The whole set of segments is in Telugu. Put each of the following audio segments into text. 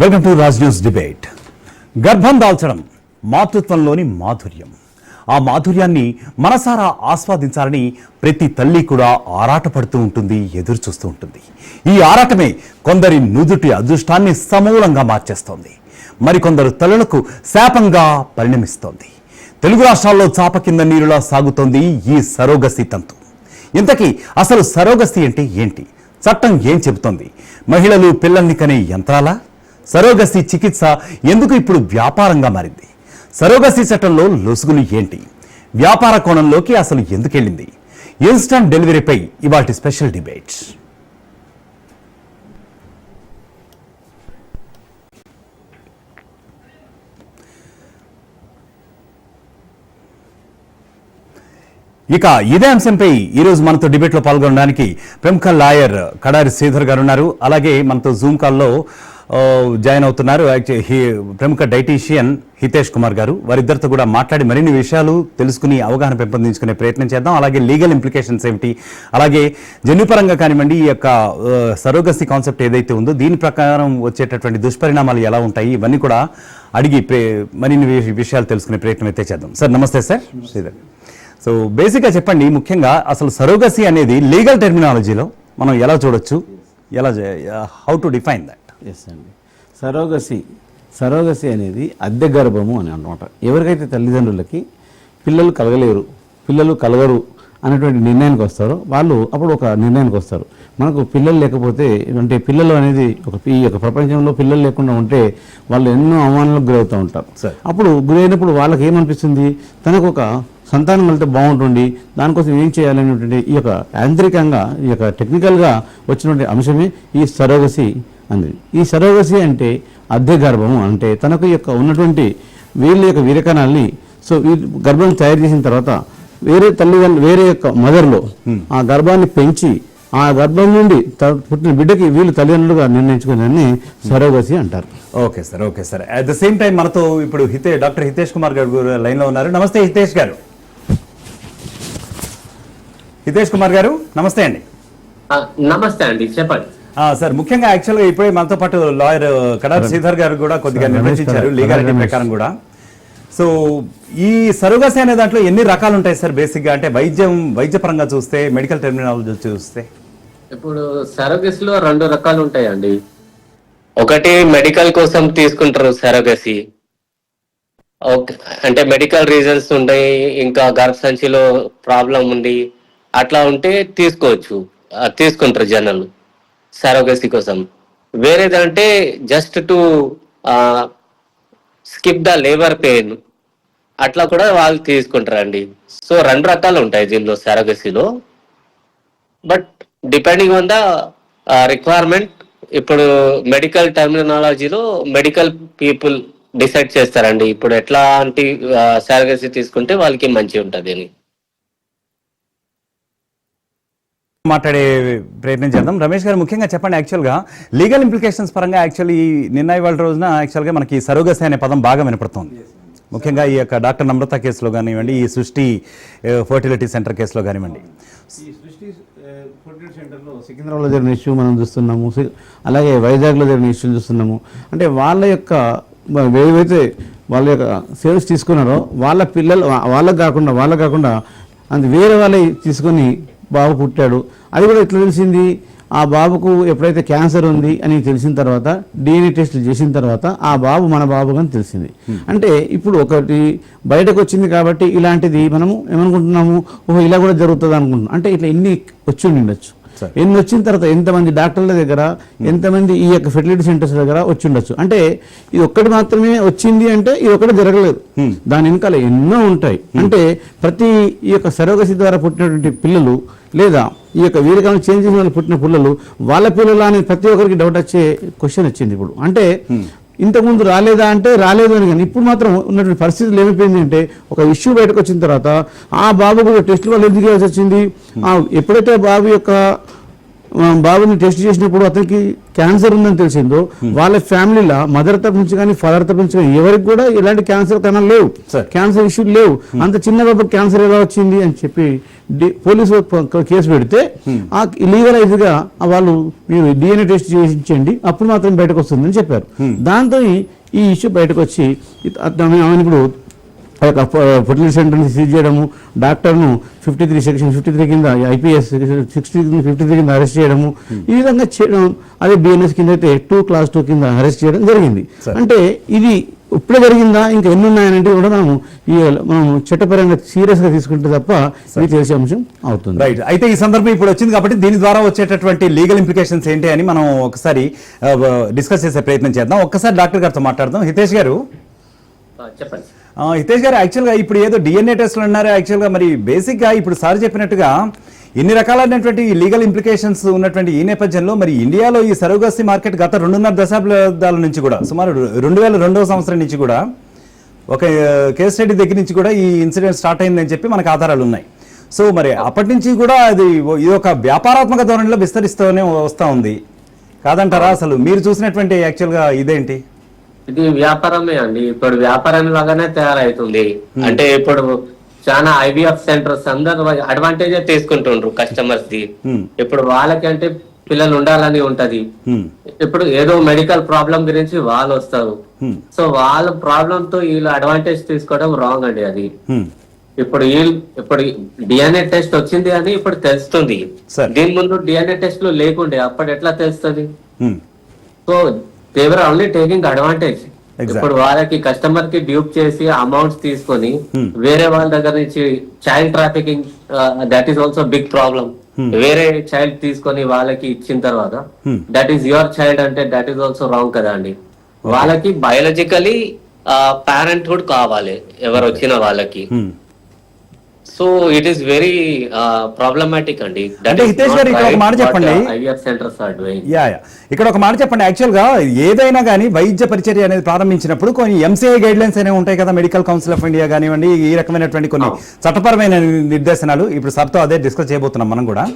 Welcome to Raj News debate. గర్భం దాల్చడం మాతృత్వంలోని మాధుర్యం. ఆ మాధుర్యాన్ని మనసారా ఆస్వాదించాలని ప్రతి తల్లి కూడా ఆరాటపడుతూ ఉంటుంది ఎదురు చూస్తూ ఉంటుంది. ఈ ఆరాటమే కొందరి నుదుటి అదృష్టాన్ని సమూలంగా మార్చేస్తోంది. మరికొందరు తల్లులకు శాపంగా పరిణమిస్తోంది. తెలుగు రాష్ట్రాల్లో చాప కింద నీరులా సాగుతోంది ఈ సరోగసి తంతు. ఇంతకీ అసలు సరోగసి అంటే ఏంటి? చట్టం ఏం చెబుతోంది? మహిళలు పిల్లల్ని కనే యంత్రాలా? సరోగసి చికిత్స ఎందుకు ఇప్పుడు వ్యాపారంగా మారింది? సరోగసి చట్టంలో లొసుగులు ఏంటి? వ్యాపార కోణంలోకి అసలు ఎందుకెళ్ళింది? ఇన్స్టంట్ డెలివరీపై ఇవాటి స్పెషల్ డిబేట్. ఇక ఇదే అంశంపై ఈరోజు మనతో డిబేట్లో పాల్గొనడానికి ప్రముఖ లాయర్ కడారి శ్రీధర్ గారు ఉన్నారు అలాగే మనతో జూమ్ కాల్లో జాయిన్ అవుతున్నారు. ప్రముఖ డైటీషియన్ హితేష్ కుమార్ గారు. వారిద్దరితో కూడా మాట్లాడి మరిన్ని విషయాలు తెలుసుకుని అవగాహన పెంపొందించుకునే ప్రయత్నం చేద్దాం. అలాగే లీగల్ ఇంప్లికేషన్స్ ఏమిటి? అలాగే జన్యుపరంగా కానివ్వండి ఈ యొక్క సరోగసి కాన్సెప్ట్ ఏదైతే ఉందో దీని ప్రకారం వచ్చేటటువంటి దుష్పరిణామాలు ఎలా ఉంటాయి? ఇవన్నీ కూడా అడిగి మరిన్ని విషయాలు తెలుసుకునే ప్రయత్నం అయితే చేద్దాం. సార్ నమస్తే సార్. శ్రీధర్ సో బేసిక్గా చెప్పండి ముఖ్యంగా అసలు సరోగసి అనేది లీగల్ టెర్మినాలజీలో మనం ఎలా చూడొచ్చు? ఎలా how to define that? Yes అండి సరోగసి సరోగసి అనేది అద్దె గర్భము అని అనమాట ఎవరికైతే తల్లిదండ్రులకి పిల్లలు కలగలేరు పిల్లలు కలగరు అనేటువంటి నిర్ణయానికి వస్తారో వాళ్ళు అప్పుడు ఒక నిర్ణయానికి వస్తారు. మనకు పిల్లలు లేకపోతే అంటే పిల్లలు అనేది ఒక ఈ యొక్క ప్రపంచంలో పిల్లలు లేకుండా ఉంటే వాళ్ళు ఎన్నో అవమానాలకు గురవుతూ ఉంటారు. సరే. అప్పుడు గురైనప్పుడు వాళ్ళకి ఏమనిపిస్తుంది? తనకు ఒక సంతానం వెళ్తే బాగుంటుంది దానికోసం ఏం చేయాలనేటువంటి ఈ యొక్క యాంత్రికంగా ఈ యొక్క టెక్నికల్గా వచ్చినటువంటి అంశమే ఈ సరోగసి అనేది ఈ సరోగసి అంటే అద్దె గర్భము అంటే తనకు యొక్క ఉన్నటువంటి వీళ్ళ యొక్క వీరకణాల్ని సో ఈ గర్భం తయారు చేసిన తర్వాత వేరే తల్లిదండ్రులు వేరే యొక్క మదర్లో ఆ గర్భాన్ని పెంచి ఆ గర్భం నుండి పుట్టిన బిడ్డకి వీళ్ళు తల్లిదండ్రులుగా నిర్ణయించుకునే సరోగసి అంటారు. Okay sir okay sir. At the same time మనతో ఇప్పుడు హితే డాక్టర్ హితేష్ కుమార్ గారు కూడా లైన్లో ఉన్నారు. నమస్తే హితేష్ గారు. హితేష్ కుమార్ గారు నమస్తే అండి. నమస్తే అండి. చెప్పండి. సార్ ముఖ్యంగా యాక్చువల్గా ఇప్పుడే మనతో పాటు లాయర్ కడార్ శ్రీధర్ గారు కూడా కొద్దిగా నిర్వచించారు లీగాలిటీ ప్రకారం కూడా. సో ఈ సరోగసి అనే దాంట్లో ఎన్ని రకాలు ఉంటాయి సార్ బేసిక్గా? అంటే వైద్యం వైద్యపరంగా చూస్తే మెడికల్ టెర్మినాలజీ చూస్తే. ఇప్పుడు సరోగస్లో రెండు రకాలు ఉంటాయండి ఒకటి మెడికల్ కోసం తీసుకుంటారు సరోగసి. ఓకే. అంటే మెడికల్ రీజన్స్ ఉంటాయి ఇంకా గర్భసంచిలో ప్రాబ్లం ఉండి అట్లా ఉంటే తీసుకోవచ్చు. ఆ, తీసుకుంటారు జనాలు. సారోగసీ కోసం. వేరేదంటే just to skip the labour pain అట్లా కూడా వాళ్ళు తీసుకుంటారండి. సో రెండు రకాలు ఉంటాయి దీనిలో సరోగసిలో but depending on the requirement ఇప్పుడు మెడికల్ టెర్మినాలజీలో మెడికల్ పీపుల్ డిసైడ్ చేస్తారండి. ఇప్పుడు ఎట్లాంటి సర్గసి తీసుకుంటే వాళ్ళకి మంచి ఉంటుంది అని. మాట్లాడే ప్రయత్నం చేద్దాం. రమేష్ గారు ముఖ్యంగా చెప్పండి యాక్చువల్గా లీగల్ ఇంప్లికేషన్స్ పరంగా యాక్చువల్లీ నిన్న ఇవాళ రోజున యాక్చువల్గా మనకి సరోగసి అనే పదం బాగా వినపడుతుంది. ముఖ్యంగా ఈ యొక్క డాక్టర్ నమ్రత కేసులో కానివ్వండి ఈ సృష్టి ఫర్టిలిటీ సెంటర్ కేసులో కానివ్వండి. ఈ సృష్టి సెంటర్లో సికింద్రాబాద్లో జరిగిన ఇష్యూ మనం చూస్తున్నాము అలాగే వైజాగ్లో జరిగిన ఇష్యూ చూస్తున్నాము. అంటే వాళ్ళ యొక్క ఏవైతే వాళ్ళ యొక్క సేల్స్ తీసుకున్నారో వాళ్ళ పిల్లలు వాళ్ళకు కాకుండా వాళ్ళకు కాకుండా అది వేరే వాళ్ళే తీసుకొని బాబు పుట్టాడు. అది కూడా ఎట్లా తెలిసింది? ఆ బాబుకు ఎప్పుడైతే క్యాన్సర్ ఉంది అని తెలిసిన తర్వాత డిఎన్ఏ టెస్టులు చేసిన తర్వాత ఆ బాబు మన బాబు అని తెలిసింది. అంటే ఇప్పుడు ఒకటి బయటకు వచ్చింది కాబట్టి ఇలాంటిది మనము ఏమనుకుంటున్నాము? ఓహో ఇలా కూడా జరుగుతుంది అనుకుంటున్నాం. అంటే ఇట్లా ఎన్ని వచ్చి ఉండొచ్చు. ఎన్ని వచ్చిన తర్వాత ఎంతమంది డాక్టర్ల దగ్గర ఎంతమంది ఈ యొక్క ఫెర్టిలిటీ సెంటర్స్ దగ్గర వచ్చి ఉండొచ్చు అంటే ఇది ఒక్కటి మాత్రమే వచ్చింది అంటే ఇది ఒక్కటి జరగలేదు. దాని వెనకాల ఎన్నో ఉంటాయి. అంటే ప్రతి ఈ యొక్క సరోగసి ద్వారా పుట్టినటువంటి పిల్లలు లేదా ఈ యొక్క వీరకాలం చేంజ్ చేసిన వాళ్ళు పుట్టిన పిల్లలు వాళ్ళ పిల్లలు అని ప్రతి ఒక్కరికి డౌట్ వచ్చే క్వశ్చన్ వచ్చింది ఇప్పుడు. అంటే ఇంతకుముందు రాలేదా అంటే రాలేదు అని కానీ ఇప్పుడు మాత్రం ఉన్నటువంటి పరిస్థితులు ఏమైపోయింది అంటే ఒక ఇష్యూ బయటకు వచ్చిన తర్వాత ఆ బాబు కూడా టెస్టులు వాళ్ళు ఎందుకు వచ్చింది? ఎప్పుడైతే బాబు యొక్క బాబుని టెస్ట్ చేసినప్పుడు అతనికి క్యాన్సర్ ఉందని తెలిసిందో వాళ్ళ ఫ్యామిలీలో మదర్ తరపు నుంచి కానీ ఫాదర్ తరపు నుంచి కానీ ఎవరికి కూడా ఎలాంటి క్యాన్సర్ కణాలు లేవు. క్యాన్సర్ ఇష్యూ లేవు. అంత చిన్న బాబు క్యాన్సర్ ఎలా వచ్చింది అని చెప్పి పోలీసు కేసు పెడితే ఆ లీగలైజ్గా ఆ వాళ్ళు మీరు డిఎన్ఏ టెస్ట్ చేయించండి అప్పుడు మాత్రం బయటకు వస్తుందని చెప్పారు. దాంతో ఈ- ఇష్యూ బయటకు వచ్చి ఇప్పుడు ఆ యొక్క ఫర్టిలిటీ సెంటర్ని సీజ్ చేయడము డాక్టర్ను fifty three section fifty three కింద ఐపీఎస్ సిక్స్టీ ఫిఫ్టీ త్రీ కింద అరెస్ట్ చేయడము ఈ విధంగా చేయడం అదే బిఎన్ఎస్ కింద అయితే టూ క్లాస్ టూ కింద అరెస్ట్ చేయడం జరిగింది. అంటే ఇది ఇప్పుడే జరిగిందా? ఇంకా ఎన్ని ఉన్నాయనంటే కూడా మనం ఈ మనం చట్టపరంగా సీరియస్గా తీసుకుంటే తప్ప ఇది తెలిసే అంశం అవుతుంది. రైట్. అయితే ఈ సందర్భం ఇప్పుడు వచ్చింది కాబట్టి దీని ద్వారా వచ్చేటటువంటి లీగల్ ఇంప్లికేషన్స్ ఏంటి అని మనం ఒకసారి డిస్కస్ చేసే ప్రయత్నం చేద్దాం. ఒక్కసారి డాక్టర్ గారితో మాట్లాడదాం. హితేష్ గారు. చెప్పండి. హితేష్ గారు యాక్చువల్గా ఇప్పుడు ఏదో డిఎన్ఏ టెస్ట్లు అన్నారు. యాక్చువల్గా మరి బేసిక్గా ఇప్పుడు సార్ చెప్పినట్టుగా ఇన్ని రకాలైనటువంటి లీగల్ ఇంప్లికేషన్స్ ఉన్నటువంటి ఈ నేపథ్యంలో మరి ఇండియాలో ఈ సరోగసి మార్కెట్ గత రెండున్నర దశాబ్దాల నుంచి కూడా సుమారు రెండు వేల రెండవ సంవత్సరం నుంచి కూడా ఒక కేస్ స్టడీ దగ్గర నుంచి కూడా ఈ ఇన్సిడెంట్ స్టార్ట్ అయిందని చెప్పి మనకు ఆధారాలు ఉన్నాయి. సో మరి అప్పటి నుంచి కూడా అది ఇది ఒక వ్యాపారాత్మక ధోరణిలో విస్తరిస్తూనే వస్తూ ఉంది. కాదంటారా అసలు? మీరు చూసినటువంటి యాక్చువల్గా ఇదేంటి? ఇది వ్యాపారమే అండి ఇప్పుడు వ్యాపారం లాగానే తయారవుతుంది అంటే ఇప్పుడు చాలా ఐవీఎఫ్ సెంటర్స్ అందరు అడ్వాంటేజ్ తీసుకుంటుండ్రు కస్టమర్స్ ది Hmm. ఇప్పుడు వాళ్ళకి అంటే పిల్లలు ఉండాలని ఉంటది హ్మ్. ఇప్పుడు ఏదో మెడికల్ ప్రాబ్లం గురించి వాళ్ళు వస్తారు. సో వాళ్ళ ప్రాబ్లం తో వీళ్ళు అడ్వాంటేజ్ తీసుకోవడం రాంగ్ అండి అది. ఇప్పుడు వీళ్ళు ఇప్పుడు డిఎన్ఏ టెస్ట్ వచ్చింది అని ఇప్పుడు తెలుస్తుంది. దీని ముందు డిఎన్ఏ టెస్ట్లు లేకుండే అప్పుడు ఎట్లా తెలుస్తుంది. So they are only taking advantage. ఇప్పుడు వాళ్ళకి కస్టమర్కి డ్యూప్ చేసి అమౌంట్స్ తీసుకొని Hmm. వేరే వాళ్ళ దగ్గర నుంచి child trafficking that is also big problem వేరే చైల్డ్ తీసుకొని వాళ్ళకి ఇచ్చిన తర్వాత Hmm. That is your child అంటే దట్ ఈస్ ఆల్సో రాంగ్ కదా అండి వాళ్ళకి బయాలజికలీ పారెంట్హుడ్ కావాలి ఎవరు వచ్చిన వాళ్ళకి హ్మ్. So it is very problematic అండి. అంటే హితేష్ గారు ఇక్కడ ఒక మాట చెప్పండి. Doing yeah yeah. ఇక్కడ ఒక మాట చెప్పండి. యాక్చువల్గా ఏదైనా కానీ వైద్య పరిచర్య అనేది ప్రారంభించినప్పుడు కొన్ని ఎంసీఐ గైడ్ లైన్స్ అనేవి ఉంటాయి కదా మెడికల్ కౌన్సిల్ ఆఫ్ ఇండియా కానివ్వండి ఈ రకమైనటువంటి కొన్ని చట్టపరమైన నిర్దేశనాలు. ఇప్పుడు సబ్తో అదే డిస్కస్ చేయబోతున్నాం మనం కూడా.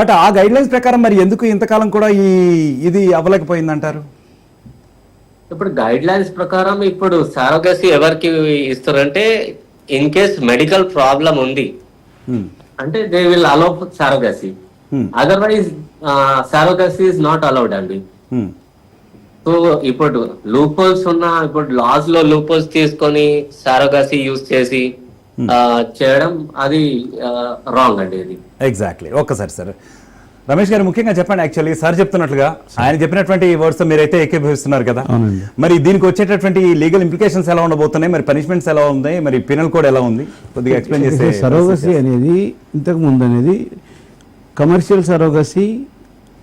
బట్ ఆ గైడ్ లైన్స్ ప్రకారం మరి ఎందుకు ఇంతకాలం కూడా ఈ ఇది అవ్వలేకపోయిందంటారు? ఇప్పుడు గైడ్ లైన్స్ ప్రకారం ఇప్పుడు సారోగసి ఎవరికి ఇస్తారంటే ఇన్ కేస్ మెడికల్ ప్రాబ్లం ఉంది హ్మ్. అంటే they will allow surrogacy Hmm. Otherwise surrogacy is not allowed అండి. సో ఇప్పుడు లూపోల్స్ ఉన్న ఇప్పుడు లాస్లో లూపోల్స్ తీసుకొని సారోగసి యూజ్ చేసి ఆ, చేయడం అది రాంగ్ అండి ఇది ఎగ్జాక్ట్లీ ఒక్కసారి సార్ రమేష్ గారు ముఖ్యంగా చెప్పండి యాక్చువల్లీ సార్ చెప్తున్నట్లుగా ఆయన చెప్పినటువంటి వర్డ్స్ మీరైతే ఏకీభవిస్తున్నారు కదా. మరి దీనికి వచ్చేటటువంటి లీగల్ ఇంప్లికేషన్స్ ఎలా ఉండబోతున్నాయి? మరి పనిష్మెంట్స్ ఎలా ఉన్నాయి? మరి పినల్ కోడ్ ఎలా ఉంది? కొద్దిగా ఎక్స్ప్లెయిన్ చేస్తే సరోగసి అనేది ఇంతకు ముందు అనేది కమర్షియల్ సరోగసి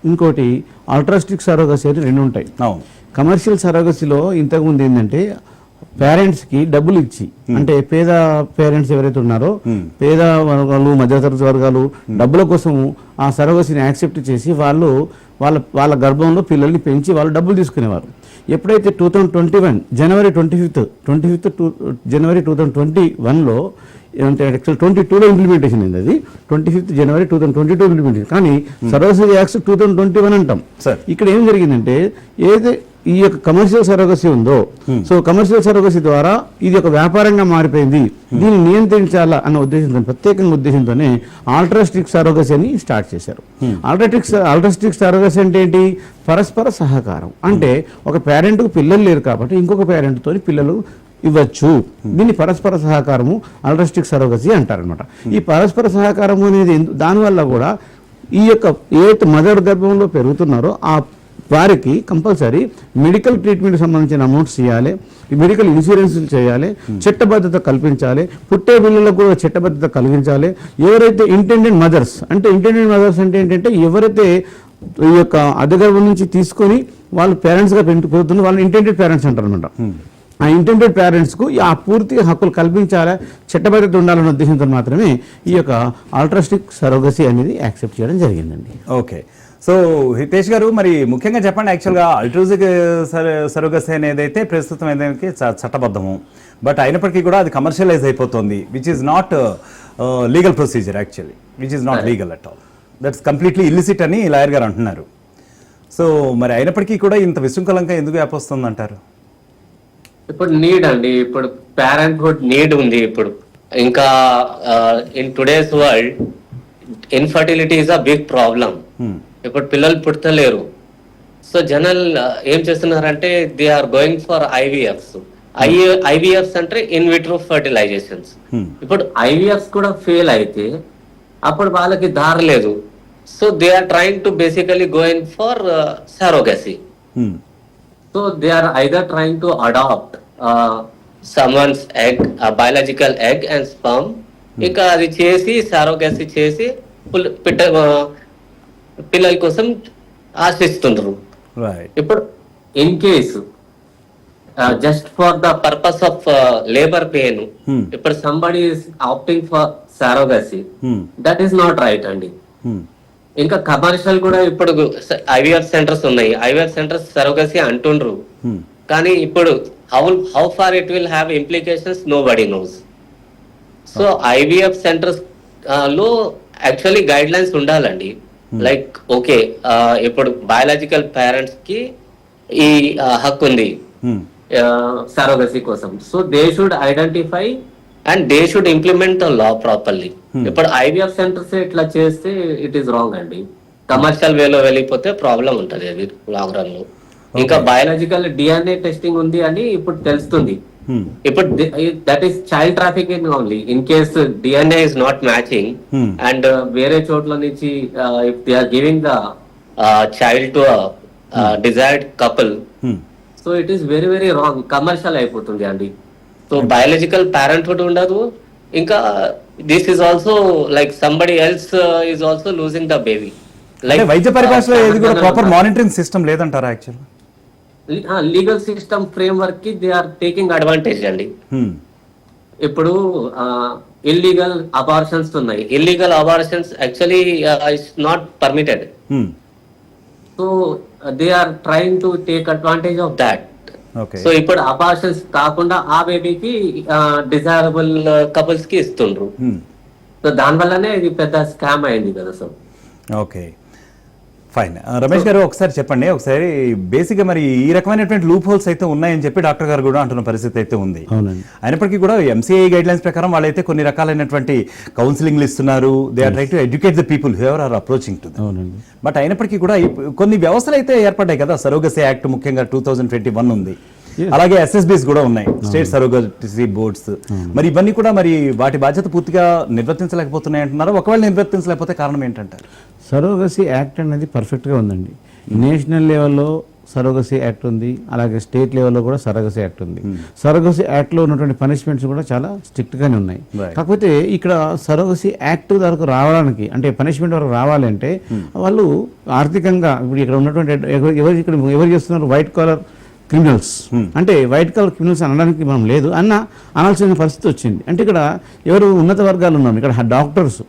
ఇంకోటి అల్ట్రాస్టిక్ సరోగసి అని రెండు ఉంటాయి. కమర్షియల్ సరోగసిలో ఇంతకుముందు ఏంటంటే పేరెంట్స్కి డబ్బులు ఇచ్చి అంటే పేద పేరెంట్స్ ఎవరైతే ఉన్నారో పేద వర్గాలు మధ్యతరగతి వర్గాలు డబ్బుల కోసము ఆ సరోగసిని యాక్సెప్ట్ చేసి వాళ్ళు వాళ్ళ వాళ్ళ గర్భంలో పిల్లల్ని పెంచి వాళ్ళు డబ్బులు తీసుకునేవారు. ఎప్పుడైతే two thousand twenty one January twenty fifth twenty fifth two January two thousand twenty వన్లో అంటే యాక్చువల్ ట్వంటీ టూలో ఇంప్లిమెంటేషన్ అయింది అది. Twenty fifth January two thousand twenty two implementation కానీ surrogacy act two thousand twenty one అంటాం. ఇక్కడ ఏం జరిగిందంటే ఏదైతే ఈ యొక్క కమర్షియల్ సరోగసి ఉందో సో కమర్షియల్ సరోగసి ద్వారా ఇది ఒక వ్యాపారంగా మారిపోయింది. దీన్ని నియంత్రించాలా అన్న ఉద్దేశంతో ప్రత్యేకంగా ఉద్దేశంతోనే ఆల్ట్రాస్టిక్ సరోగసి అని స్టార్ట్ చేశారు. ఆల్ట్రాటిక్ ఆల్ట్రాస్టిక్ సరోగసి అంటే ఏంటి? పరస్పర సహకారం. అంటే ఒక parent కు పిల్లలు లేరు కాబట్టి ఇంకొక తోని పిల్లలు ఇవ్వచ్చు. దీన్ని పరస్పర సహకారము అల్ట్రాస్టిక్ సరోగసి అంటారనమాట ఈ పరస్పర సహకారము అనేది దానివల్ల కూడా ఈ యొక్క ఏదైతే మదర్ గర్భంలో పెరుగుతున్నారో ఆ వారికి కంపల్సరీ మెడికల్ ట్రీట్మెంట్ సంబంధించిన అమౌంట్స్ ఇవ్వాలి మెడికల్ ఇన్సూరెన్స్ చేయాలి చట్టబద్ధత కల్పించాలి పుట్టే పిల్లలకు కూడా చట్టబద్ధత కలిగించాలి. ఎవరైతే ఇంటెండెంట్ మదర్స్ అంటే ఇంటెండెంట్ మదర్స్ అంటే ఏంటంటే ఎవరైతే ఈ యొక్క అద్దెగర్భం నుంచి తీసుకొని వాళ్ళు పేరెంట్స్గా పెంచుకుపోతున్న వాళ్ళు ఇంటెండెడ్ పేరెంట్స్ అంటారు అనమాట ఆ ఇంటెండెడ్ పేరెంట్స్కు ఆ పూర్తి హక్కులు కల్పించాలా చట్టబద్ధత ఉండాలన్న ఉద్దేశంతో మాత్రమే ఈ యొక్క ఆల్ట్రాస్టిక్ సరోగసి అనేది యాక్సెప్ట్ చేయడం జరిగిందండి. ఓకే సో హితేష్ గారు మరి ముఖ్యంగా చెప్పండి యాక్చువల్గా అల్ట్రూజిక్ సరోగసి అనేది అయితే ప్రస్తుతం ఏదైతే చట్టబద్ధము. బట్ అయినప్పటికీ కూడా అది కమర్షియలైజ్ అయిపోతుంది which is not legal procedure actually which is not legal at all that's completely illicit అని లాయర్ గారు అంటున్నారు. సో మరి అయినప్పటికీ కూడా ఇంత విశృంఖలంగా ఎందుకు వ్యాపొస్తుంది అంటారు ఇప్పుడు నీడ్ అండి. ఇప్పుడు పేరెంట్హుడ్ నీడ్ ఉంది ఇప్పుడు. ఇంకా in today's world infertility is a big problem. ఇప్పుడు పిల్లలు పుట్టలేరు సో జనరల్ ఏం చేస్తున్నారంటే they are going for IVFs IVFs అంటే ఇన్ విట్రో ఫర్టిలైజేషన్స్ Hmm. ఇప్పుడు ఐవీఎఫ్స్ కూడా ఫెయిల్ అయితే అప్పుడు వాళ్ళకి దారి లేదు so they are trying to basically going for surrogacy Hmm. They are either trying to adopt uh, someone's egg, a biological egg and sperm. ఇక అది చేసి సారోగసి చేసి పిట్ట పిల్లల కోసం ఆశిస్తుండ్రు ఇప్పుడు in case just for the purpose of labour pain. ఇప్పుడు somebody opting for surrogacy. That is not right అండి Hmm. ఇంకా కమర్షియల్ కూడా ఇప్పుడు ఐవీఎఫ్ సెంటర్స్ ఉన్నాయి ఐవీఎఫ్ సెంటర్స్ సరోగసి అంటుండ్రు Hmm. కానీ ఇప్పుడు how how far it will have implications nobody knows so IVF సెంటర్స్లో యాక్చువల్లీ గైడ్ లైన్స్ ఉండాలండి లైక్ ఓకే ఇప్పుడు బయాలజికల్ పేరెంట్స్కి ఈ హక్కు ఉంది. Hmm. సరోగసీ కోసం. So they should identify and they should implement the law properly ఇప్పుడు ఐవీఎఫ్ సెంటర్స్ ఇట్లా చేస్తే ఇట్ ఈస్ రాంగ్ అండి. కమర్షియల్ వేలో వెళ్ళిపోతే ప్రాబ్లం ఉంటది అది లాంగ్ రన్లో ఇంకా బయాలజికల్ డిఎన్ఏ టెస్టింగ్ ఉంది అని ఇప్పుడు తెలుస్తుంది. Hmm. ఇప్పుడు that is child trafficking only in case DNA is not matching. And వేరే చోట్ల నుంచి if they are giving the child to desired couple. So it is very very wrong commercial అయిపోతుంది అండి. సో బయాలజికల్ పేరెంట్హుడ్ ఉండదు. ఇంకా this is also like somebody else is also losing the baby అంటే వైద్య పరిభాషలో ఏది కూడా ప్రాపర్ మానిటరింగ్ సిస్టమ్ లేదంటారా యాక్చువల్ లీగల్ సిస్టమ్ ఫ్రేమ్ వర్క్కి దే ఆర్ టేకింగ్ అడ్వాంటేజ్ అండి. ఇప్పుడు ఇల్లీగల్ అబార్షన్స్ ఉన్నాయి. Illegal abortions actually it's not permitted so they are trying to take advantage of that so ఇప్పుడు అబార్షన్స్ కాకుండా ఆ బేబీకి డిజైరబుల్ కపుల్స్కి ఇస్తుండ్రు. సో దాని వల్లనే ఇది పెద్ద స్కామ్ అయింది కదా సార్ ఓకే ఫైన్ రమేష్ గారు ఒకసారి చెప్పండి. ఒకసారి బేసిక్గా మరి ఈ రకమైనటువంటి లూప్ హోల్స్ అయితే ఉన్నాయని చెప్పి డాక్టర్ గారు కూడా అంటున్న పరిస్థితి అయితే ఉంది. అయినప్పటికీ కూడా ఎంసీఐ గైడ్ లైన్స్ ప్రకారం వాళ్ళైతే కొన్ని రకాలైనటువంటి కౌన్సిలింగ్లు ఇస్తున్నారు. They are try to educate the people whoever are approaching to but అయినప్పటికీ కూడా కొన్ని వ్యవస్థలు అయితే ఏర్పడ్డాయి కదా. సరోగసీ యాక్ట్ ముఖ్యంగా టూ థౌజండ్ ట్వంటీ వన్ ఉంది. అలాగే ఎస్ఎస్బిస్ కూడా ఉన్నాయి. స్టేట్ సరోగసీ బోర్డ్స్ మరి ఇవన్నీ కూడా మరి వాటి బాధ్యత పూర్తిగా నిర్వర్తించలేకపోతున్నాయి అంటున్నారు? ఒకవేళ నిర్వర్తించలేకపోతే కారణం ఏంటంటారు? సరోగసీ యాక్ట్ అనేది పర్ఫెక్ట్గా ఉందండి. నేషనల్ లెవెల్లో సరోగసీ యాక్ట్ ఉంది. అలాగే స్టేట్ లెవెల్లో కూడా సరోగసీ యాక్ట్ ఉంది. సరోగసీ యాక్ట్లో ఉన్నటువంటి పనిష్మెంట్స్ కూడా చాలా స్ట్రిక్ట్గానే ఉన్నాయి. కాకపోతే ఇక్కడ సరోగసీ యాక్ట్ వరకు రావడానికి అంటే పనిష్మెంట్ వరకు రావాలంటే వాళ్ళు ఆర్థికంగా ఇప్పుడు ఇక్కడ ఉన్నటువంటి ఎవరు ఇక్కడ ఎవరు చేస్తున్నారు? White collar criminals. అంటే వైట్ కలర్ క్రిమినల్స్ అనడానికి మనం లేదు అన్న అనాల్సిన పరిస్థితి వచ్చింది. అంటే ఇక్కడ ఎవరు ఉన్నత వర్గాలు ఉన్నాం ఇక్కడ డాక్టర్స్.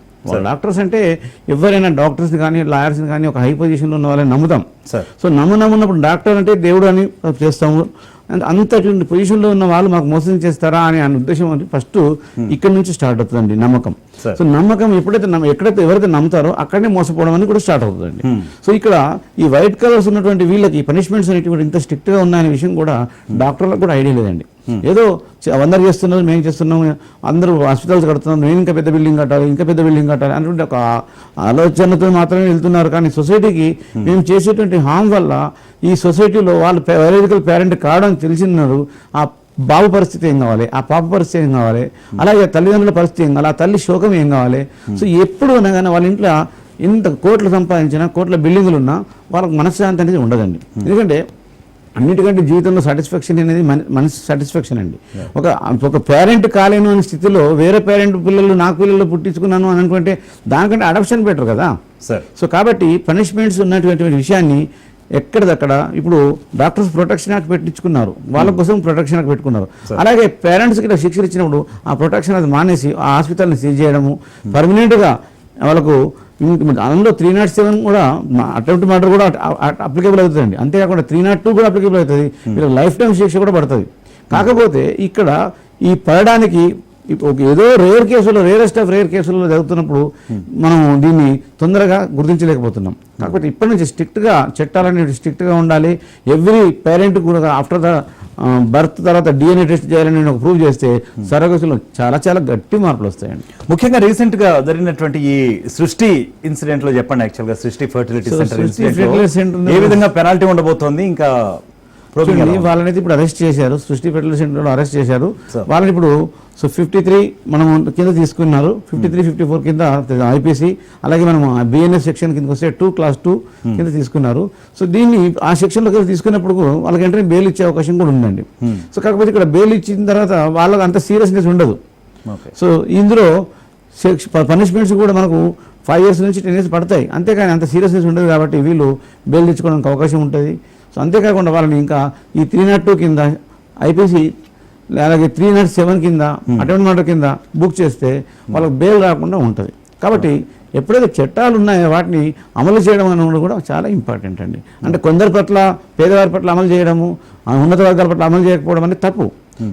డాక్టర్స్ అంటే ఎవరైనా డాక్టర్స్ కానీ లాయర్స్ కానీ ఒక హై పొజిషన్లో ఉన్న వాళ్ళని నమ్ముతాం. సో నమ్ము నమ్మున్నప్పుడు డాక్టర్ అంటే దేవుడు అని చేస్తాము. అంతటువంటి పొజిషన్లో ఉన్న వాళ్ళు మాకు మోసం చేస్తారా అనే అనే ఉద్దేశం అంటే ఫస్ట్ ఇక్కడ నుంచి స్టార్ట్ అవుతుందండి నమ్మకం. సో నమ్మకం ఎప్పుడైతే నమ్మ- ఎక్కడైతే ఎవరైతే నమ్ముతారో అక్కడనే మోసపోవడం అని కూడా స్టార్ట్ అవుతుందండి. సో ఇక్కడ ఈ వైట్ కలర్స్ ఉన్నటువంటి వీళ్ళకి పనిష్మెంట్స్ అనేటువంటి ఇంత స్ట్రిక్ట్గా ఉన్నాయనే విషయం కూడా డాక్టర్లకు కూడా ఐడియా లేదండి. ఏదో అందరు చేస్తున్నారు మేము చేస్తున్నాం అందరూ హాస్పిటల్స్ కడుతున్నాం నేను ఇంకా పెద్ద బిల్డింగ్ కట్టాలి ఇంకా పెద్ద బిల్డింగ్ కట్టాలి అనేటువంటి ఒక ఆలోచనతో మాత్రమే వెళ్తున్నారు. కానీ సొసైటీకి మేము చేసేటువంటి హామ్ వల్ల ఈ సొసైటీలో వాళ్ళు బయాలజికల్ పేరెంట్ కావడం తెలిసినారు ఆ బాబు పరిస్థితి ఏం కావాలి? ఆ పాప పరిస్థితి ఏం కావాలి? అలాగే తల్లిదండ్రుల పరిస్థితి ఏం కావాలి? ఆ తల్లి శోకం ఏం కావాలి? సో ఎప్పుడు కానీ వాళ్ళ ఇంట్లో ఇంత కోట్లు సంపాదించినా కోట్ల బిల్డింగులు ఉన్నా వాళ్ళకి మనశ్శాంతి అనేది ఉండదండి. ఎందుకంటే అన్నిటికంటే జీవితంలో సాటిస్ఫాక్షన్ అనేది మన మనసు సాటిస్ఫాక్షన్ అండి. ఒక ఒక పేరెంట్ కాలేను అనే స్థితిలో వేరే పేరెంట్ పిల్లలు నాకు పిల్లలు పుట్టించుకున్నాను అని అనుకుంటే దానికంటే అడాప్షన్ బెటర్ కదా? సార్ సో కాబట్టి పనిష్మెంట్స్ ఉన్నటువంటి విషయాన్ని ఎక్కడిదక్కడ ఇప్పుడు డాక్టర్స్ ప్రొటెక్షన్ యాక్ట్ పెట్టించుకున్నారు. వాళ్ళ కోసం ప్రొటెక్షన్ యాక్ట్ పెట్టుకున్నారు. అలాగే పేరెంట్స్కి ఇట్లా శిక్షలు ఇచ్చినప్పుడు ఆ ప్రొటెక్షన్ అది మానేసి ఆ హాస్పిటల్ని సీజ్ చేయడము పర్మనెంట్గా వాళ్ళకు ఇంక అందులో త్రీ నాట్ సెవెన్ కూడా అటెంప్ట్ మర్డర్ కూడా అప్లికేబుల్ అవుతుందండి. అంతేకాకుండా త్రీ నాట్ టూ కూడా అప్లికేబుల్ అవుతుంది. వీళ్ళకి లైఫ్ టైం శిక్ష కూడా పడుతుంది. కాకపోతే ఇక్కడ ఈ పడడానికి ఏదో రేర్ కేసులో రేరెస్ట్ ఆఫ్ రేర్ కేసుల్లో జరుగుతున్నప్పుడు మనం దీన్ని తొందరగా గుర్తించలేకపోతున్నాం. కాకపోతే ఇప్పటి నుంచి స్ట్రిక్ట్గా చట్టాలనేవి స్ట్రిక్ట్గా ఉండాలి. ఎవ్రీ పేరెంట్ కూడా ఆఫ్టర్ ద బర్త్ తర్వాత డిఎన్ఏ టెస్ట్ చేయాలని ఒక ప్రూవ్ చేస్తే సరగసులో చాలా చాలా గట్టి మార్పులు వస్తాయండి ముఖ్యంగా రీసెంట్గా జరిగినటువంటి ఈ సృష్టి ఇన్సిడెంట్లో చెప్పండి యాక్చువల్గా సృష్టి ఫర్టిలిటీ సెంటర్ ఏ విధంగా పెనాల్టీ ఉండబోతోంది ఇంకా? వాళ్ళనైతే ఇప్పుడు అరెస్ట్ చేశారు సృష్టి ఫెడరల్ సెంటర్లో అరెస్ట్ చేశారు. వాళ్ళని ఇప్పుడు సో ఫిఫ్టీ త్రీ మనం కింద తీసుకున్నారు. ఫిఫ్టీ త్రీ ఫిఫ్టీ ఫోర్ కింద ఐపీసీ అలాగే మనం బిఎన్ఎస్ సెక్షన్ కిందకి వస్తే టూ క్లాస్ టూ కింద తీసుకున్నారు. సో దీన్ని ఆ సెక్షన్లోకి తీసుకున్నప్పుడు వాళ్ళకి వెంటనే బెయిల్ ఇచ్చే అవకాశం కూడా ఉందండి. సో కాకపోతే ఇక్కడ బెయిల్ ఇచ్చిన తర్వాత వాళ్ళకి అంత సీరియస్నెస్ ఉండదు. సో ఇందులో పనిష్మెంట్స్ కూడా మనకు ఫైవ్ ఇయర్స్ నుంచి టెన్ ఇయర్స్ పడతాయి. అంతేకాని అంత సీరియస్నెస్ ఉండదు కాబట్టి వీళ్ళు బెయిల్ తెచ్చుకోవడానికి అవకాశం ఉంటుంది. సో అంతేకాకుండా వాళ్ళని ఇంకా ఈ త్రీ నాట్ టూ కింద ఐపీసీ అలాగే త్రీ నాట్ సెవెన్ కింద అటెండ్ మర్డర్ కింద బుక్ చేస్తే వాళ్ళకి బెయిల్ రాకుండా ఉంటుంది. కాబట్టి ఎప్పుడైతే చట్టాలు ఉన్నాయో వాటిని అమలు చేయడం అనేది కూడా చాలా ఇంపార్టెంట్ అండి. అంటే కొందరి పట్ల పేదవారి పట్ల అమలు చేయడము ఉన్నత వర్గాల పట్ల అమలు చేయకపోవడం అనేది తప్పు.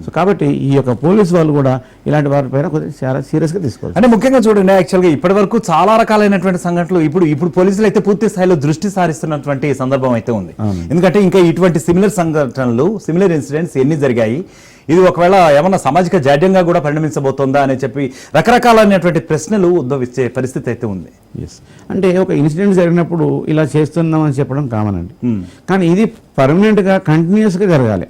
సో కాబట్టి ఈ యొక్క పోలీసు వాళ్ళు కూడా ఇలాంటి వారిపైన కొద్దిగా చాలా సీరియస్గా తీసుకోవాలి అంటే ముఖ్యంగా చూడండి యాక్చువల్గా ఇప్పటి వరకు చాలా రకాలైనటువంటి సంఘటనలు ఇప్పుడు ఇప్పుడు పోలీసులు అయితే పూర్తి స్థాయిలో దృష్టి సారిస్తున్నటువంటి సందర్భం అయితే ఉంది. ఎందుకంటే ఇంకా ఇటువంటి సిమిలర్ సంఘటనలు సిమిలర్ ఇన్సిడెంట్స్ ఎన్ని జరిగాయి? ఇది ఒకవేళ ఏమన్నా సామాజిక జాడ్యంగా కూడా పరిణమించబోతోందా అని చెప్పి రకరకాలైనటువంటి ప్రశ్నలు ఉద్భవించే పరిస్థితి అయితే ఉంది. ఎస్ అంటే ఒక ఇన్సిడెంట్ జరిగినప్పుడు ఇలా చేస్తున్నామని చెప్పడం కామన్ అండి. కానీ ఇది పర్మనెంట్గా కంటిన్యూస్గా జరగాలి.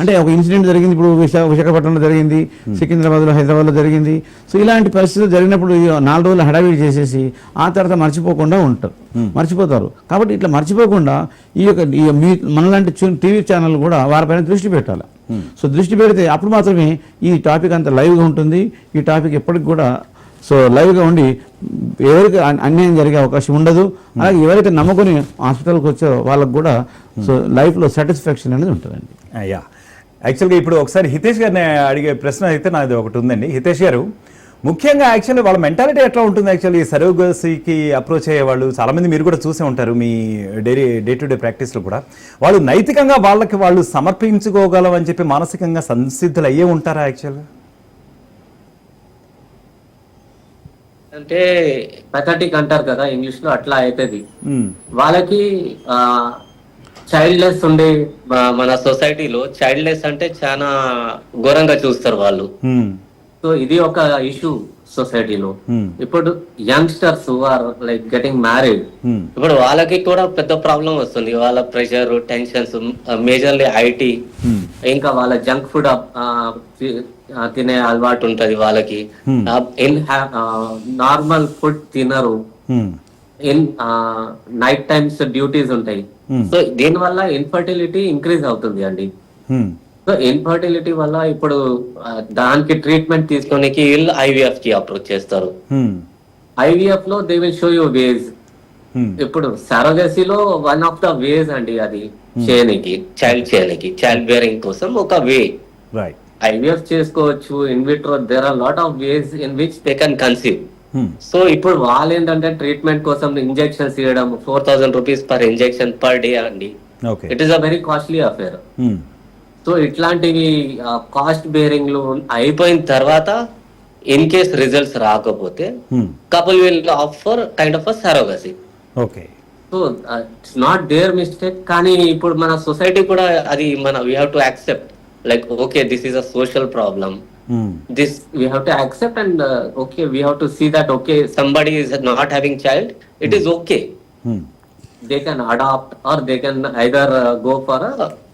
అంటే ఒక ఇన్సిడెంట్ జరిగింది ఇప్పుడు విశా విశాఖపట్నంలో జరిగింది సికింద్రాబాద్లో హైదరాబాద్లో జరిగింది. సో ఇలాంటి పరిస్థితులు జరిగినప్పుడు నాలుగు రోజులు హడావిడి చేసేసి ఆ తర్వాత మర్చిపోకుండా ఉంటారు. మర్చిపోతారు. కాబట్టి ఇట్లా మర్చిపోకుండా ఈ యొక్క మీ మనలాంటి టీవీ ఛానల్ కూడా వారిపైన దృష్టి పెట్టాలి. సో దృష్టి పెడితే అప్పుడు మాత్రమే ఈ టాపిక్ అంత లైవ్గా ఉంటుంది. ఈ టాపిక్ ఎప్పటికి కూడా సో లైవ్గా ఉండి ఎవరికి అన్- అన్యాయం జరిగే అవకాశం ఉండదు. అలాగే ఎవరైతే నమ్ముకొని హాస్పిటల్కి వచ్చారో వాళ్ళకు కూడా సో లైఫ్లో సాటిస్ఫాక్షన్ అనేది ఉంటుందండి. అయ్యా యాక్చువల్గా ఇప్పుడు ఒకసారి హితేష్ గారిని అడిగే ప్రశ్న అయితే నాది ఒకటి ఉందండి. హితేష్ గారు ముఖ్యంగా యాక్చువల్లీ వాళ్ళ మెంటాలిటీ ఎట్లా ఉంటుంది యాక్చువల్లీ సరోగసీకి అప్రోచ్ అయ్యే వాళ్ళు చాలామంది మీరు కూడా చూసే ఉంటారు మీ డైలీ డే టు డే ప్రాక్టీస్లో కూడా. వాళ్ళు నైతికంగా వాళ్ళకి వాళ్ళు సమర్పించుకోగలం అని చెప్పి మానసికంగా సంసిద్ధులు అయ్యే ఉంటారా యాక్చువల్గా అంటే పెథటిక్ అంటారు కదా ఇంగ్లీష్లో అట్లా అవుతుంది వాళ్ళకి చైల్డ్ లెస్ ఉండే మన సొసైటీలో చైల్డ్ లెస్ అంటే చాలా ఘోరంగా చూస్తారు వాళ్ళు. సో ఇది ఒక ఇష్యూ సొసైటీలో ఇప్పుడు youngsters are like getting married ఇప్పుడు వాళ్ళకి కూడా పెద్ద ప్రాబ్లం వస్తుంది. వాళ్ళ ప్రెషర్ టెన్షన్స్ మేజర్లీ ఐటీ ఇంకా వాళ్ళ జంక్ ఫుడ్ తినే అలవాటు ఉంటది వాళ్ళకి. నార్మల్ ఫుడ్ తినరు. ఇన్ నైట్ టైమ్స్ డ్యూటీస్ ఉంటాయి. సో దీని వల్ల ఇన్ఫర్టిలిటీ ఇంక్రీజ్ అవుతుంది అండి. సో ఇన్ఫర్టిలిటీ వల్ల ఇప్పుడు దానికి ట్రీట్మెంట్ తీసుకోనికి వీళ్ళు ఐవీఎఫ్కి అప్రోచ్ చేస్తారు. ఐవీఎఫ్లో they will show you ways ఇప్పుడు సరోగసీలో వన్ ఆఫ్ ద వేస్ అండి అది చేయనికి చైల్డ్ చేయనికి చైల్డ్ బేరింగ్ కోసం ఒక వే ఐవీఎఫ్ చేసుకోవచ్చు in vitro there are lot of ways in which they can conceive so ఇప్పుడు వాళ్ళు ఏంటంటే ట్రీట్మెంట్ కోసం ఇంజెక్షన్స్ ఇవ్వడం four thousand rupees per injection per day అండి. It is a very costly affair so ఇట్లాంటివి కాస్ట్ బేరింగ్లో అయిపోయిన తర్వాత ఇన్ కేస్ రిజల్ట్స్ రాకపోతే couple will offer kind of surrogacy not their mistake కానీ ఇప్పుడు మన సొసైటీ కూడా అది మన we have accept like okay this is a social problem this we have accept and okay we have see that okay somebody is not having child it is okay they can adopt or they can either go for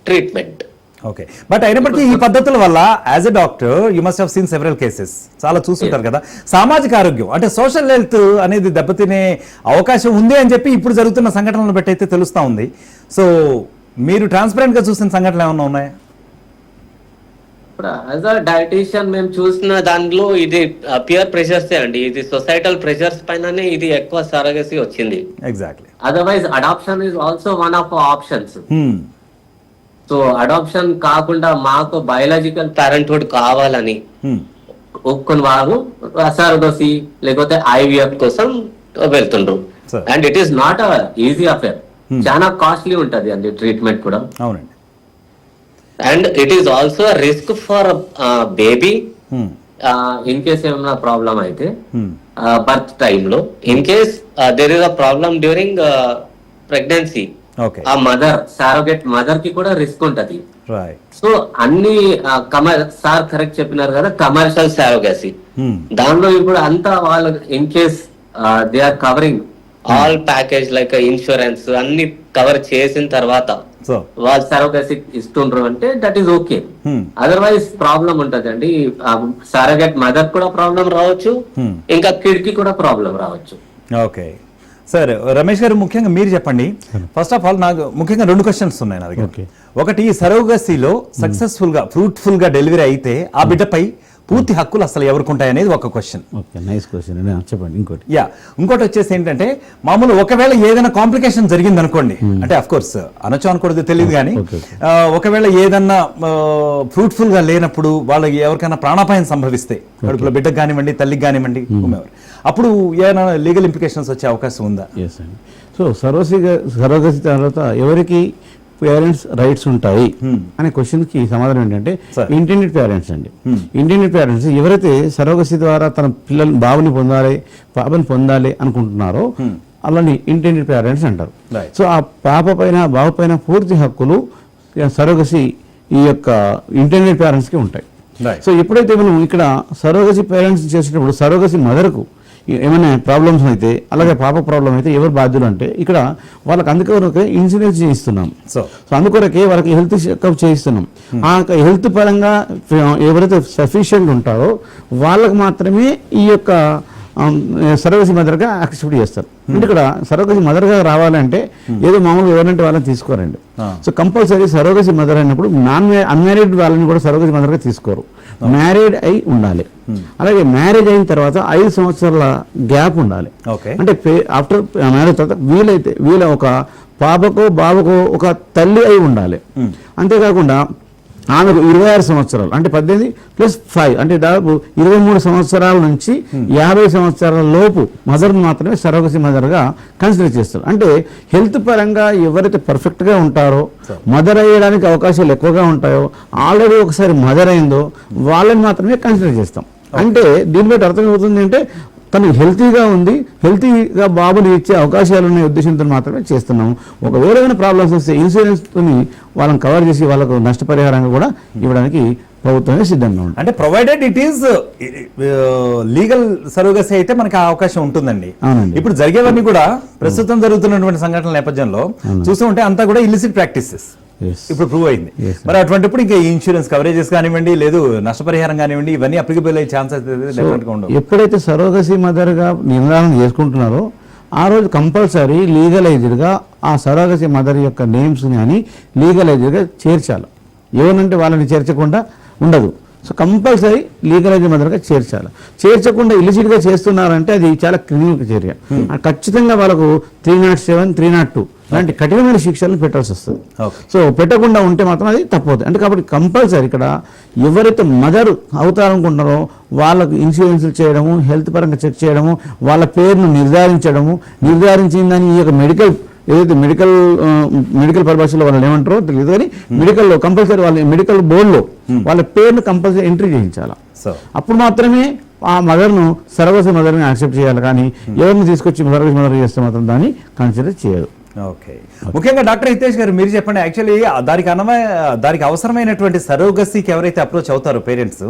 treatment okay but అయినప్పటికీ ఈ పద్ధతుల వల్ల as a doctor you must have seen several cases చాలా చూస్తుంటారు కదా. సామాజిక ఆరోగ్యం అంటే సోషల్ హెల్త్ అనేది దెబ్బతినే అవకాశం ఉంది అని చెప్పి ఇప్పుడు జరుగుతున్న సంఘటనలను బట్టి అయితే తెలుస్తూ ఉంది. సో మీరు ట్రాన్స్పరెంట్గా చూసిన సంఘటనలు ఏమైనా ఉన్నాయా? యాజ్ అ డైటీషియన్ మేము చూసిన దాంట్లో ఇది పియర్ ప్రెషర్స్ అండి. ఇది సొసైటల్ ప్రెషర్స్ పైననే ఇది ఎక్కువ సరగసి వచ్చింది. Exactly otherwise adoption is also one of options so adoption కాకుండా మాకు బయాలజికల్ పేరెంట్హుడ్ కావాలని ఒప్పుకొని వారు సరగసి లేకపోతే ఐవిఎఫ్ కోసం వెళ్తుండ్రు. And it is not a easy affair చాలా కాస్ట్లీ ఉంటది అండి ట్రీట్మెంట్ కూడా. అవునండి. And it is also risk for baby in case ఏమైనా ప్రాబ్లం అయితే. బర్త్ టైంలో in case there is a problem during pregnancy ఆ మదర్ సారోగేట్ మదర్కి కూడా రిస్క్ ఉంటది. సో అన్ని కమర్ సార్ కరెక్ట్ చెప్పినారు కదా కమర్షియల్ సారోగసీ. Hmm. దానిలో ఇప్పుడు అంతా వాళ్ళు in case they are covering all package like insurance అన్ని కవర్ చేసిన తర్వాత వాళ్ళు సరోగసీ ఇస్తుండ్రు అంటే that is okay. Otherwise problem ఉంటదండి. సరోగేట్ మదర్ కూడా ప్రాబ్లం రావచ్చు. Hmm. ఇంకా కిడ్కి కూడా ప్రాబ్లం రావచ్చు. ఓకే సార్ రమేష్ గారు ముఖ్యంగా మీరు చెప్పండి ఫస్ట్ ఆఫ్ ఆల్ నాకు ముఖ్యంగా రెండు క్వశ్చన్స్ ఉన్నాయి నా దగ్గర. ఒకటి సరోగసీలో సక్సెస్ఫుల్గా ఫ్రూట్ఫుల్గా డెలివరీ అయితే ఆ బిడ్డపై పూర్తి హక్కులు అసలు ఎవరికి ఉంటాయి అనేది ఒక క్వశ్చన్ ఓకే నైస్ క్వశ్చన్ చెప్పండి ఇంకోటి. యా ఇంకోటి వచ్చేసి ఏంటంటే మామూలు ఒకవేళ ఏదైనా కాంప్లికేషన్ జరిగింది అనుకోండి అంటే అఫ్ కోర్స్ అనొచ్చు అనకూడదు తెలియదు కానీ ఒకవేళ ఏదన్నా ఫ్రూట్ఫుల్గా లేనప్పుడు వాళ్ళకి ఎవరికైనా ప్రాణాపాయం సంభవిస్తే కడుపులో బిడ్డకు కానివ్వండి తల్లికి కానివ్వండి whomever. అప్పుడు ఏదైనా లీగల్ ఇంప్లికేషన్స్ వచ్చే అవకాశం ఉందా? సో సరోసి సరోగసి తర్వాత ఎవరికి? పేరెంట్స్ రైట్స్ ఉంటాయి. అనే క్వశ్చన్కి సమాధానం ఏంటంటే. ఇంటెండెడ్ పేరెంట్స్ అండి. ఇంటెండెడ్ పేరెంట్స్ ఎవరైతే సరోగసి ద్వారా తన పిల్లల్ని బాబుని పొందాలి పాపని పొందాలి అనుకుంటున్నారో అలాని ఇంటెండెడ్ పేరెంట్స్ అంటారు. సో ఆ పాప పైన బాబు పైన పూర్తి హక్కులు సరోగసి ఈ యొక్క ఇంటెండెడ్ పేరెంట్స్కి ఉంటాయి. సో ఎప్పుడైతే మనం ఇక్కడ సరోగసి పేరెంట్స్ చేసేటప్పుడు సరోగసి మదర్కు ఏమైనా ప్రాబ్లమ్స్ అయితే అలాగే పాప ప్రాబ్లం అయితే ఎవరు బాధ్యులు అంటే ఇక్కడ వాళ్ళకి అందుకొరకే ఇన్సూరెన్స్ చేయిస్తున్నాం. సో సో అందుకొరకే వాళ్ళకి హెల్త్ చెకప్ చేయిస్తున్నాం. ఆ హెల్త్ పరంగా ఎవరైతే సఫిషియెంట్ ఉంటారో వాళ్ళకి మాత్రమే ఈ యొక్క సర్వసి మదర్గా యాక్సెప్ట్ చేస్తారు. అంటే ఇక్కడ సరోగసి మదర్గా రావాలంటే ఏదో మామూలుగా ఎవరంటే వాళ్ళని తీసుకోరండి. సో కంపల్సరీ సరోగసి మదర్ అయినప్పుడు నాన్ అన్మ్యారీడ్ వాళ్ళని కూడా సరోగసి మదర్గా తీసుకోరు. మ్యారీడ్ అయి ఉండాలి. అలాగే మ్యారేజ్ అయిన తర్వాత ఐదు సంవత్సరాల గ్యాప్ ఉండాలి. అంటే ఆఫ్టర్ మ్యారేజ్ తర్వాత వీలైతే వీల ఒక పాపకో బాబకో ఒక తల్లి అయి ఉండాలి. అంతేకాకుండా ఆమెకు ఇరవై ఆరు సంవత్సరాలు. అంటే పద్దెనిమిది ప్లస్ ఫైవ్ అంటే దాదాపు ఇరవై మూడు సంవత్సరాల నుంచి యాభై సంవత్సరాల లోపు మదర్ మాత్రమే సరోగసి మదర్గా కన్సిడర్ చేస్తారు. అంటే హెల్త్ పరంగా ఎవరైతే పర్ఫెక్ట్గా ఉంటారో మదర్ అయ్యడానికి అవకాశాలు ఎక్కువగా ఉంటాయో ఆల్రెడీ ఒకసారి మదర్ అయిందో వాళ్ళని మాత్రమే కన్సిడర్ చేస్తాం. అంటే దీన్ని బట్టి అర్థమవుతుంది అంటే తను హెల్తీగా ఉంది హెల్తీగా బాబుని ఇచ్చే అవకాశాలు ఉన్న ఉద్దేశంతో మాత్రమే చేస్తున్నాము ఒకవేళ ఏమైనా ప్రాబ్లమ్స్ వస్తే ఇన్సూరెన్స్తోని వాళ్ళని కవర్ చేసి వాళ్ళకు నష్టపరిహారంగా కూడా ఇవ్వడానికి ప్రభుత్వమే సిద్ధంగా ఉంది అంటే provided it is legal surrogacy అయితే మనకి ఆ అవకాశం ఉంటుందండి. ఇప్పుడు జరిగేవన్నీ కూడా ప్రస్తుతం జరుగుతున్నటువంటి సంఘటనల నేపథ్యంలో చూస్తూ ఉంటే అంతా కూడా ఇల్లిసిట్ ప్రాక్టీసెస్. ఇప్పుడు ప్రూవ్ అయింది. మరి అటువంటిప్పుడు ఇంకా ఇన్సూరెన్స్ కవరేజెస్ కానివ్వండి లేదు నష్టపరిహారం కానివ్వండి ఇవన్నీ అప్లికబుల్ అయ్యే ఛాన్సెస్ ఎప్పుడైతే సరోగసి మదర్గా నిర్ధారణ చేసుకుంటున్నారో ఆ రోజు కంపల్సరీ లీగలైజ్డ్గా ఆ సరోగసి మదర్ యొక్క నేమ్స్ కానీ లీగలైజ్డ్గా చేర్చాలి. ఎవరంటే వాళ్ళని చేర్చకుండా ఉండదు. సో కంపల్సరీ లీగలైజ్ మదర్గా చేర్చాలి. చేర్చకుండా ఇలిసిట్గా చేస్తున్నారంటే అది చాలా క్రిమినల్ చర్య. ఆ ఖచ్చితంగా వాళ్ళకు three not seven three not two లాంటి కఠినమైన శిక్షలను పెట్టాల్సి వస్తుంది. సో పెట్టకుండా ఉంటే మాత్రం అది తప్పవుతుంది. అంటే కాబట్టి కంపల్సరీ ఇక్కడ ఎవరైతే మదర్ అవుతారనుకుంటారో వాళ్ళకు ఇన్సూరెన్స్ చేయడము హెల్త్ పరంగా చెక్ చేయడము వాళ్ళ పేరును నిర్ధారించడము నిర్ధారించిందని ఈ యొక్క మెడికల్ ఏదైతే మెడికల్ మెడికల్ పరిభాషలో వాళ్ళు ఏమంటారో తెలియదు కానీ మెడికల్లో కంపల్సరీ వాళ్ళ మెడికల్ బోర్డులో వాళ్ళ పేరును కంపల్సరీ ఎంట్రీ చేయించాలి. అప్పుడు మాత్రమే ఆ మదర్ను సర్వస మదర్ని యాక్సెప్ట్ చేయాలి కానీ ఎవరిని తీసుకొచ్చి సర్వస మదర్ చేస్తే మాత్రం దాన్ని కన్సిడర్ చేయదు ఓకే ముఖ్యంగా డాక్టర్ హితేష్ గారు మీరు చెప్పండి యాక్చువల్లీ దానికి అనమయ దానికి అవసరమైనటువంటి సరోగసీకి ఎవరైతే అప్రోచ్ అవుతారో పేరెంట్స్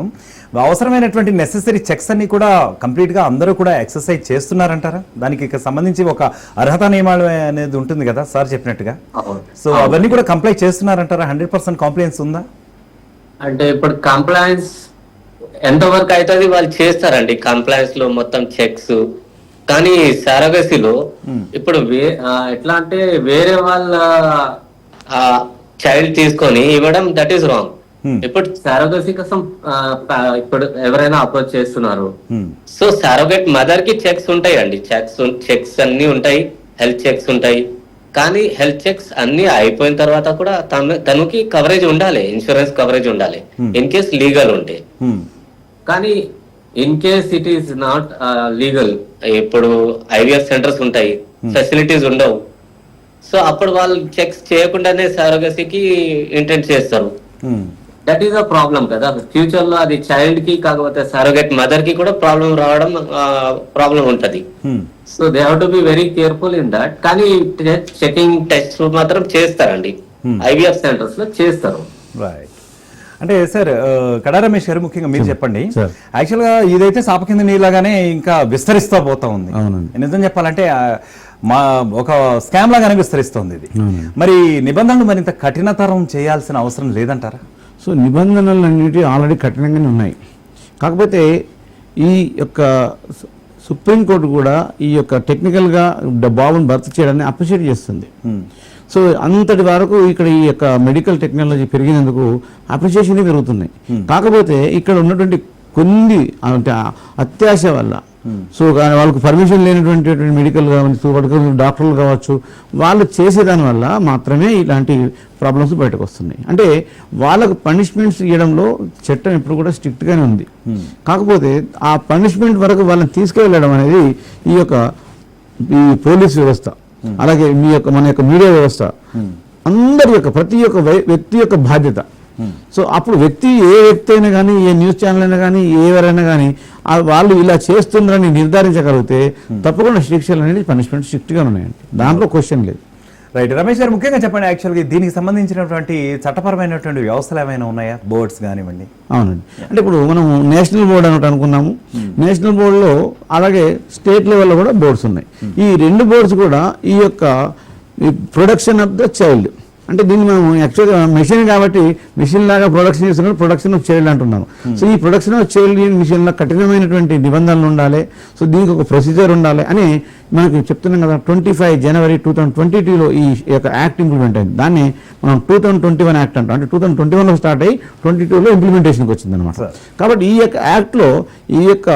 అవసరమైనటువంటి నెసెసరీ చెక్స్ అన్ని కూడా కంప్లీట్గా అందరూ కూడా ఎక్సర్సైజ్ చేస్తున్నారంటారా? దానికి సంబంధించి ఒక అర్హత నియమాలు అనేది ఉంటుంది కదా సార్ చెప్పినట్టుగా. సో అవన్నీ కూడా కంప్లై చేస్తున్నారంటారా? హండ్రెడ్ పర్సెంట్ కాంప్లైన్స్ ఉందా? అంటే ఇప్పుడు కంప్లైన్స్ ఎంతవరకు అవుతుంది వాళ్ళు చేస్తారండి కంప్లైన్స్లో మొత్తం చెక్స్ కానీ సారగసిలో ఇప్పుడు ఎట్లా అంటే వేరే వాళ్ళ చైల్డ్ తీసుకొని ఇవ్వడం దట్ ఈస్ రాంగ్. ఇప్పుడు సారోగసి కోసం ఇప్పుడు ఎవరైనా అప్రోచ్ చేస్తున్నారు. సో సారోగేట్ మదర్కి చెక్స్ ఉంటాయండి చెక్స్ చెక్స్ అన్ని ఉంటాయి. హెల్త్ చెక్స్ ఉంటాయి. కానీ హెల్త్ చెక్స్ అన్ని అయిపోయిన తర్వాత కూడా తన తనకి కవరేజ్ ఉండాలి. ఇన్సూరెన్స్ కవరేజ్ ఉండాలి. ఇన్ కేస్ లీగల్ ఉంటే. కానీ in case it is not legal ఇప్పుడు ఐవీఎఫ్ సెంటర్స్ ఉంటాయి ఫెసిలిటీస్ ఉండవు. సో అప్పుడు వాళ్ళు చెక్స్ చేయకుండానే సారోగసికి ఇంటెంట్ చేస్తారు. Hmm. That is a problem కదా. ఫ్యూచర్లో అది చైల్డ్కి కాకపోతే సరోగేట్ మదర్కి కూడా ప్రాబ్లం రావడం ప్రాబ్లం ఉంటది. So they have to be very careful in that కానీ చెకింగ్ టెస్ట్ మాత్రం చేస్తారండి. ఐవీఎఫ్ సెంటర్స్లో చేస్తారు. రైట్ అంటే సార్ కడా రమేష్ గారు ముఖ్యంగా మీరు చెప్పండి. యాక్చువల్గా ఇదైతే సాప కింద నీళ్ళగానే ఇంకా విస్తరిస్తూ పోతా ఉంది. నిజం చెప్పాలంటే మా ఒక స్కామ్ లాగానే విస్తరిస్తోంది ఇది. మరి నిబంధనలు మరింత కఠినతరం చేయాల్సిన అవసరం లేదంటారా? సో నిబంధనలు అన్నిటి ఆల్రెడీ కఠినంగానే ఉన్నాయి. కాకపోతే ఈ యొక్క సుప్రీంకోర్టు కూడా ఈ యొక్క టెక్నికల్గా బాబుని భర్తీ చేయడాన్ని అప్రిషియేట్ చేస్తుంది. సో అంతటి వరకు ఇక్కడ ఈ యొక్క మెడికల్ టెక్నాలజీ పెరిగినందుకు అప్రిషియేషన్ పెరుగుతున్నాయి కాకపోతే ఇక్కడ ఉన్నటువంటి కొన్ని అంటే అత్యాశ వల్ల సో కానీ వాళ్ళకు పర్మిషన్ లేనటువంటి మెడికల్ కావచ్చు డాక్టర్లు కావచ్చు వాళ్ళు చేసేదాని వల్ల మాత్రమే ఇలాంటి ప్రాబ్లమ్స్ బయటకు వస్తున్నాయి అంటే వాళ్ళకు పనిష్మెంట్స్ ఇవ్వడంలో చట్టం ఎప్పుడు కూడా స్ట్రిక్ట్ గానే ఉంది. కాకపోతే ఆ పనిష్మెంట్ వరకు వాళ్ళని తీసుకువెళ్ళడం అనేది ఈ యొక్క ఈ పోలీస్ వ్యవస్థ. అలాగే మీ యొక్క మన యొక్క మీడియా వ్యవస్థ. అందరి యొక్క ప్రతి ఒక్క వ్యక్తి యొక్క బాధ్యత. సో అప్పుడు వ్యక్తి ఏ వ్యక్తి అయినా కానీ ఏ న్యూస్ ఛానల్ అయినా కానీ ఎవరైనా కానీ వాళ్ళు ఇలా చేస్తున్నారని నిర్ధారించగలిగితే తప్పకుండా శిక్షలు అనేది పనిష్మెంట్ స్ట్రిక్ట్గా ఉన్నాయండి. దాంట్లో క్వశ్చన్ లేదు. రైట్ రమేష్ గారు ముఖ్యంగా చెప్పండి యాక్చువల్గా దీనికి సంబంధించినటువంటి చట్టపరమైనటువంటి వ్యవస్థలు ఏమైనా ఉన్నాయా? బోర్డ్స్ కానివ్వండి. అవునండి. అంటే ఇప్పుడు మనం నేషనల్ బోర్డు అని ఒకటి అనుకున్నాము నేషనల్ బోర్డులో అలాగే స్టేట్ లెవెల్లో కూడా బోర్డ్స్ ఉన్నాయి. ఈ రెండు బోర్డ్స్ కూడా ఈ యొక్క ప్రొడక్షన్ ఆఫ్ ద చైల్డ్. అంటే దీన్ని మనం యాక్చువల్గా మెషిన్ కాబట్టి మిషన్ లాగా ప్రొడక్షన్ చేస్తున్నప్పుడు ప్రొడక్షన్ ఆఫ్ చైల్డ్ అంటున్నాం సో ఈ ప్రొడక్షన్ ఆఫ్ చైల్డ్ మిషన్లో కఠినమైనటువంటి నిబంధనలు ఉండాలి. సో దీనికి ఒక ప్రొసీజర్ ఉండాలి అని మనకి చెప్తున్నాం కదా twenty five January two thousand twenty టూలో ఈ యొక్క యాక్ట్ ఇంప్లిమెంట్ అయింది. దాన్ని మనం two thousand twenty one act అంటాం. అంటే టూ థౌసండ్ ట్వంటీ వన్లో స్టార్ట్ అయ్యి ట్వంటీ టూలో ఇంప్లిమెంటేషన్కి వచ్చింది అనమాట Sir. కాబట్టి ఈ యొక్క యాక్ట్లో ఈ యొక్క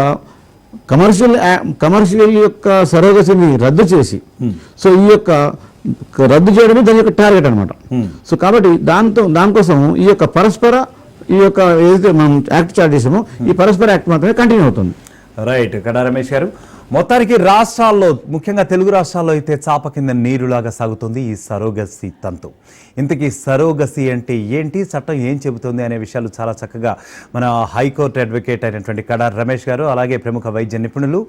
కమర్షియల్ కమర్షియల్ యొక్క సరోగసిని రద్దు చేసి సో ఈ యొక్క రద్దు చేయడమే దాని యొక్క టార్గెట్ అనమాట సో కాబట్టి దాంతో దానికోసం ఈ యొక్క పరస్పర ఈ యొక్క ఏదైతే మనం యాక్ట్ స్టార్ట్ చేసామో ఈ పరస్పర యాక్ట్ మాత్రమే కంటిన్యూ అవుతుంది. రైట్. కడా రమేష్ గారు మొత్తానికి రాష్ట్రాల్లో ముఖ్యంగా తెలుగు రాష్ట్రాల్లో అయితే చాప కింద నీరులాగా సాగుతుంది ఈ సరోగసి తంతు. ఇంతకీ సరోగసి అంటే ఏంటి? చట్టం ఏం చెబుతుంది అనే విషయాలు చాలా చక్కగా మన హైకోర్టు అడ్వకేట్ అయినటువంటి కడా రమేష్ గారు అలాగే ప్రముఖ వైద్య నిపుణులు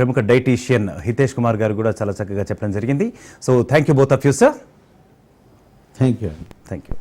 ప్రముఖ డైటీషియన్ హితేష్ కుమార్ గారు కూడా చాలా చక్కగా చెప్పడం జరిగింది. So thank you both of you sir thank you thank you